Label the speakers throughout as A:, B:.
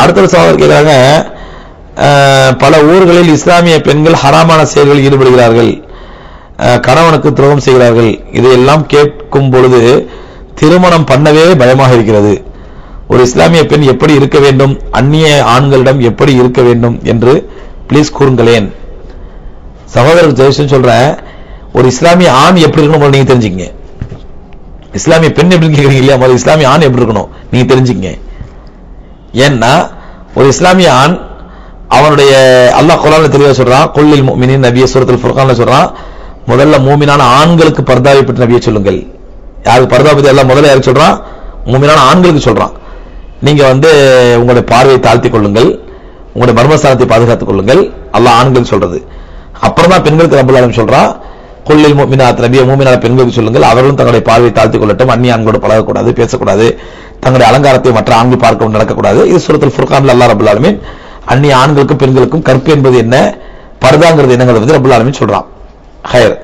A: அடுத்த ஒரு சகோதரர் கேட்குறாங்க பல ஊர்களில் இஸ்லாமிய பெண்கள் ஹராமான செயல்களில் ஈடுபடுகிறார்கள் கணவனுக்கு துரோகம் செய்கிறார்கள். இதையெல்லாம் கேட்கும் பொழுது திருமணம் பண்ணவே பயமாக இருக்கிறது. ஒரு இஸ்லாமிய பெண் எப்படி இருக்க வேண்டும்? அந்நிய ஆண்களிடம் எப்படி இருக்க வேண்டும் என்று ப்ளீஸ் கூறுங்களேன். சகோதரர் ஜெயசன் சொல்றேன் ஒரு இஸ்லாமிய ஆண் எப்படி இருக்கணும் நீங்க தெரிஞ்சுக்கங்க. இஸ்லாமிய பெண் எப்படி கேட்குறீங்க இல்லையா? முதல்ல இஸ்லாமிய ஆண் எப்படி இருக்கணும்? நீங்க தெரிஞ்சுக்கங்க. ஏன்னா ஒரு இஸ்லாமிய ஆண் அவனுடைய அல்லாஹ் குரான்ல தெளிவா சொல்றான் கொள்ளில் மீனின் நபிய சுரத்தில் ஃபுர்கான்ல சொல்றான் முதல்ல மூமினான ஆண்களுக்கு பர்தாவை பற்றி நபியை சொல்லுங்கள். யாருக்கு பர்தா பத்தி எல்லாம் முதல்ல யாருக்கு சொல்றான்? மூமினான ஆண்களுக்கு சொல்றான். நீங்க வந்து உங்களுடைய பார்வையை தாழ்த்தி கொள்ளுங்கள் உங்களுடைய மர்மஸ்தானத்தை பாதுகாத்துக் கொள்ளுங்கள் அல்லாஹ் ஆண்கள் சொல்றது. அப்புறம் தான் பெண்களுக்கு ரப்பல் சொல்றான் கொள்ளில் மூமினா நபிய மூமினான பெண்களுக்கு சொல்லுங்கள் அவர்களும் தங்களுடைய பார்வையை தாழ்த்தி கொள்ளட்டும் அந்நிய ஆண்களோடு பழகக்கூடாது பேசக்கூடாது. தங்களுடைய அலங்காரத்தை மற்ற ஆண்கள் பார்க்கவும் நடக்கக்கூடாது. இது சுரத்தில் ஃபுர்கான்ல அல்லா ரபுல்லாலுமே அந்நிய ஆண்களுக்கும் பெண்களுக்கும் கற்பு என்பது என்ன? பருதாங்கிறது என்னங்கிறத வந்து ரபுல்லாலுமே சொல்றான். ஹயர்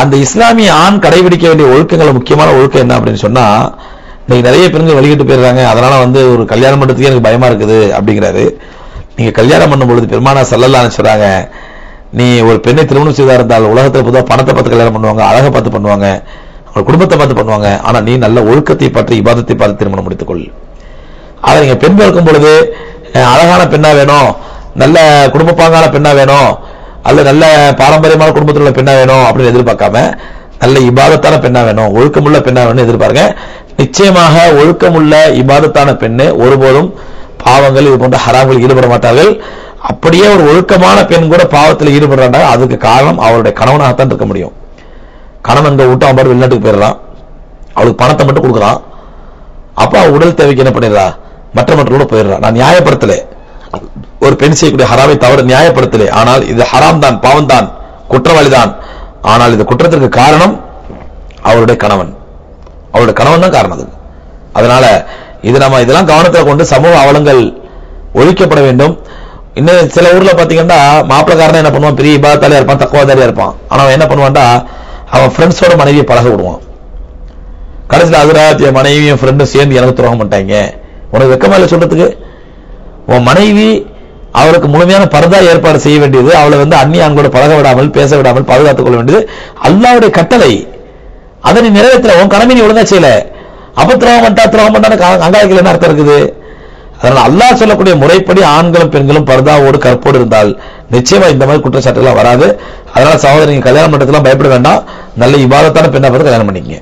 A: அந்த இஸ்லாமிய ஆண் கடைபிடிக்க வேண்டிய ஒழுக்கங்கள் முக்கியமான ஒழுக்கம் என்ன அப்படின்னு சொன்னா இன்னைக்கு நிறைய பெண்கள் வெளியிட்டு போயிடுறாங்க. அதனால வந்து ஒரு கல்யாணம் பண்றதுக்கே எனக்கு பயமா இருக்குது அப்படிங்கிறாரு. நீங்க கல்யாணம் பண்ணும் பொழுது பெருமானா சல்லல்லான்னு சொல்றாங்க நீ ஒரு பெண்ணை திருமணம் செய்தா இருந்தால் உலகத்தில் பொதுவாக பணத்தை பார்த்து கல்யாணம் பண்ணுவாங்க அழகை பார்த்து பண்ணுவாங்க. அவங்க குடும்பத்தை பார்த்து பண்ணுவாங்க. ஆனா நீ நல்ல ஒழுக்கத்தை பற்றி இபாதத்தை பார்த்து திருமணம் முடித்துக்கொள். அதை நீங்க பெண் பார்க்கும் பொழுது அழகான பெண்ணா வேணும் நல்ல குடும்ப பாங்கான பெண்ணா வேணும் அல்ல நல்ல பாரம்பரியமான குடும்பத்தில் உள்ள பெண்ணா வேணும் அப்படின்னு எதிர்பார்க்காம நல்ல இபாதத்தான பெண்ணா வேணும் ஒழுக்கமுள்ள பெண்ணா வேணும் எதிர்பாருங்க. நிச்சயமாக ஒழுக்கமுள்ள இபாதத்தான பெண்ணு ஒருபோதும் பாவங்கள் இது போன்ற ஹராம்கள் ஈடுபட மாட்டார்கள். அப்படியே ஒரு ஒழுக்கமான பெண் கூட பாவத்தில் ஈடுபடுறாங்க அதுக்கு காரணம் அவருடைய கணவனாகத்தான் இருக்க முடியும். கணவன் இந்த விட்டு அவன் பாட்டு வெளிநாட்டுக்கு போயிடுறான். அவளுக்கு பணத்தை மட்டும் கொடுக்குறான். அப்ப உடல் தேவைக்கு என்ன பண்ணிடுறா? மற்ற மற்றோட போயிடுறா. நான் நியாயப்படுத்தல. ஒரு பெண் செய்யக்கூடிய ஹராமை தவறு நியாயப்படுத்தலை. ஆனால் இது ஹராம் தான் பாவம் தான் குற்றவாளி தான். ஆனால் இது குற்றத்திற்கு காரணம் அவருடைய கணவன். அவருடைய கணவன் தான் காரணம் அது. அதனால இது நம்ம இதெல்லாம் கவனத்தில் கொண்டு சமூக அவலங்கள் ஒழிக்கப்பட வேண்டும். இன்னும் சில ஊர்ல பாத்தீங்கன்னா மாப்பிள்ளக்காரன் என்ன பண்ணுவான்? பெரிய இபாதாலியா இருப்பான் தக்குவாதாரியா இருப்பான். ஆனா என்ன பண்ணுவான்டா? அவன் ஃப்ரெண்ட்ஸோட மனைவியை பழக விடுவான். கடைசியில் அதுராத் என் மனைவியும் ஃப்ரெண்டும் சேர்ந்து எனக்கு துரோகம் பண்ணிட்டாங்க. உனக்கு வெக்கமா இல்லை சொல்றதுக்கு? உன் மனைவி அவளுக்கு முழுமையான பரதா ஏற்பாடு செய்ய வேண்டியது அவளை வந்து அந்நிய ஆண்களோட பழக விடாமல் பேச விடாமல் பாதுகாத்துக் கொள்ள வேண்டியது அல்லாவுடைய கட்டளை. அதை நீ நிறைவேற்றல உன் கடமை நீ ஒழுங்கா செய்யல. அப்ப துரோகம் பண்ணிட்டா துரோகம் பண்ணா என்ன அர்த்தம் இருக்குது? அதனால அல்லாஹ் சொல்லக்கூடிய முறைப்படி ஆண்களும் பெண்களும் பர்தாவோடு கற்போடு இருந்தால் நிச்சயமா இந்த மாதிரி குற்றச்சாட்டுகள் வராது. அதனால சகோதரி கல்யாண கல்யாணம் பயப்பட வேண்டாம். நல்ல இபாதத்தான பெண்ணை பார்த்து கல்யாணம் பண்ணிக்கங்க.